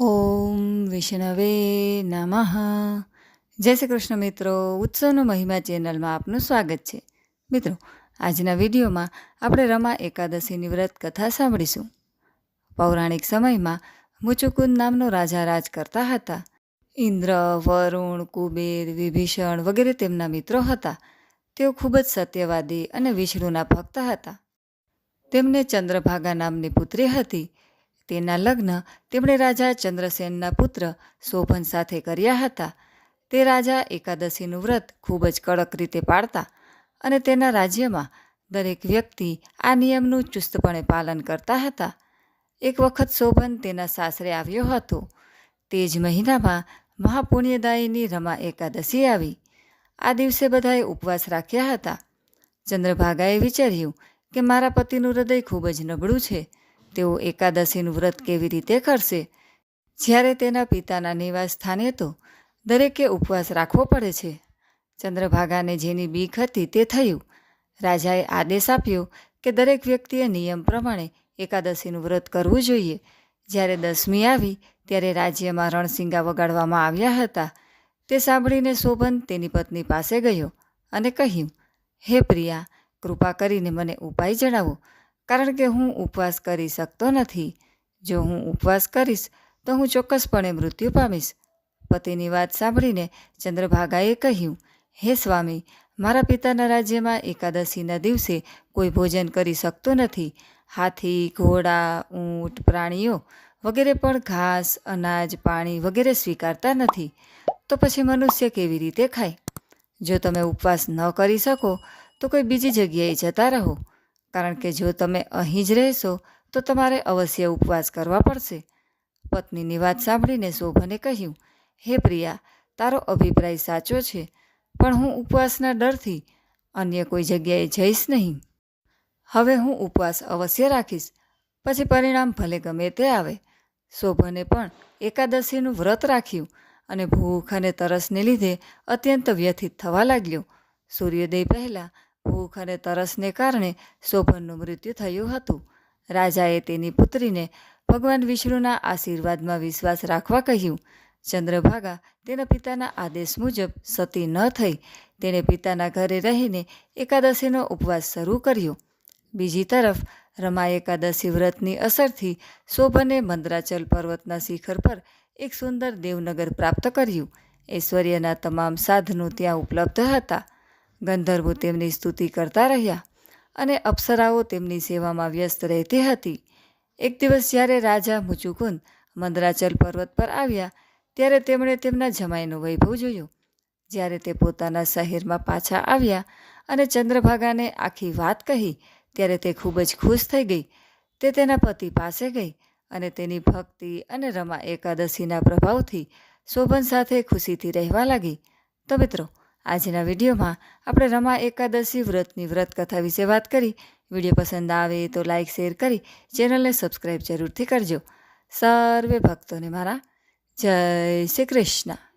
ઓમ વિષ્ણવે નમઃ. જય શ્રી કૃષ્ણ મિત્રો, ઉત્સવનો મહિમા ચેનલમાં આપનું સ્વાગત છે. મિત્રો, આજના વિડીયોમાં આપણે રમા એકાદશીની વ્રત કથા સાંભળીશું. પૌરાણિક સમયમાં મુચુકુંદ નામનો રાજા રાજ કરતા હતા. ઇન્દ્ર, વરુણ, કુબેર, વિભીષણ વગેરે તેમના મિત્રો હતા. તેઓ ખૂબ જ સત્યવાદી અને વિષ્ણુના ભક્ત હતા. તેમને ચંદ્રભાગા નામની પુત્રી હતી. તેના લગ્ન તેમણે રાજા ચંદ્રસેનના પુત્ર શોભન સાથે કર્યા હતા. તે રાજા એકાદશીનું વ્રત ખૂબ જ કડક રીતે પાળતા અને તેના રાજ્યમાં દરેક વ્યક્તિ આ નિયમનું ચુસ્તપણે પાલન કરતા હતા. એક વખત શોભન તેના સાસરે આવ્યો હતો. તે જ મહિનામાં મહાપુણ્યદાયીની રમા એકાદશી આવી. આ દિવસે બધાએ ઉપવાસ રાખ્યા હતા. ચંદ્રભાગાએ વિચાર્યું કે મારા પતિનું હૃદય ખૂબ જ નબળું છે. તેઓ એકાદશીનું વ્રત કેવી રીતે કરશે? જ્યારે તેના પિતાના નિવાસ સ્થાને તો દરેકે ઉપવાસ રાખવો પડે છે. ચંદ્રભાગાને જેની બીક હતી તે થયું. રાજાએ આદેશ આપ્યો કે દરેક વ્યક્તિએ નિયમ પ્રમાણે એકાદશીનું વ્રત કરવું જોઈએ. જ્યારે દસમી આવી, ત્યારે રાજ્યમાં રણસિંગા વગાડવામાં આવ્યા હતા. તે સાંભળીને શોભન તેની પત્ની પાસે ગયો અને કહ્યું, હે પ્રિયા, કૃપા કરીને મને ઉપાય જણાવો. કારણ કે હું ઉપવાસ કરી શકતો નથી. જો હું ઉપવાસ કરીશ, તો હું ચોક્કસપણે મૃત્યુ પામીશ. પતિની વાત સાંભળીને ચંદ્રભાગાએ કહ્યું, હે સ્વામી, મારા પિતાના રાજ્યમાં એકાદશીના દિવસે કોઈ ભોજન કરી શકતો નથી. હાથી, ઘોડા, ઊંટ, પ્રાણીઓ વગેરે પણ ઘાસ, અનાજ, પાણી વગેરે સ્વીકારતા નથી. તો પછી મનુષ્ય કેવી રીતે ખાય? જો તમે ઉપવાસ ન કરી શકો, તો કોઈ બીજી જગ્યાએ જતા રહો. કારણ કે જો તમે અહીં જ રહેશો, તો તમારે અવશ્ય ઉપવાસ કરવા પડશે. પત્નીની વાત સાંભળીને શોભને કહ્યું, હે પ્રિયા, તારો અભિપ્રાય સાચો છે, પણ હું ઉપવાસના ડરથી અન્ય કોઈ જગ્યાએ જઈશ નહીં. હવે હું ઉપવાસ અવશ્ય રાખીશ, પછી પરિણામ ભલે ગમે તે આવે. શોભને પણ એકાદશીનું વ્રત રાખ્યું અને ભૂખ અને તરસને લીધે અત્યંત વ્યથિત થવા લાગ્યો. સૂર્યોદય પહેલાં ભૂખ અને તરસને કારણે શોભનનું મૃત્યુ થયું હતું. રાજાએ તેની પુત્રીને ભગવાન વિષ્ણુના આશીર્વાદમાં વિશ્વાસ રાખવા કહ્યું. ચંદ્રભાગા તેના પિતાના આદેશ મુજબ સતી ન થઈ. તેણે પિતાના ઘરે રહીને એકાદશીનો ઉપવાસ શરૂ કર્યો. બીજી તરફ રમા એકાદશી વ્રતની અસરથી શોભને મંદરાચલ પર્વતના શિખર પર એક સુંદર દેવનગર પ્રાપ્ત કર્યું. ઐશ્વર્યના તમામ સાધનો ત્યાં ઉપલબ્ધ હતા. ગંધર્વો તેમની સ્તુતિ કરતા રહ્યા અને અપ્સરાઓ તેમની સેવામાં વ્યસ્ત રહેતી હતી. એક દિવસ જ્યારે રાજા મુચુકુંદ મંદરાચલ પર્વત પર આવ્યા, ત્યારે તેમણે તેમના જમાઈનો વૈભવ જોયો. જ્યારે તે પોતાના શહેરમાં પાછા આવ્યા અને ચંદ્રભાગાને આખી વાત કહી, ત્યારે તે ખૂબ જ ખુશ થઈ ગઈ. તે તેના પતિ પાસે ગઈ અને તેની ભક્તિ અને રમા એકાદશીના પ્રભાવથી શોભન સાથે ખુશીથી રહેવા લાગી. તો મિત્રો આજના વિડીયોમાં આપણે રમા એકાદશી વ્રતની વ્રત કથા વિશે વાત કરી. વીડિયો પસંદ આવે તો લાઇક શેર કરી, ચેનલને સબસ્ક્રાઈબ જરૂરથી કરજો. સર્વે ભક્તોને મારા જય શ્રી કૃષ્ણ.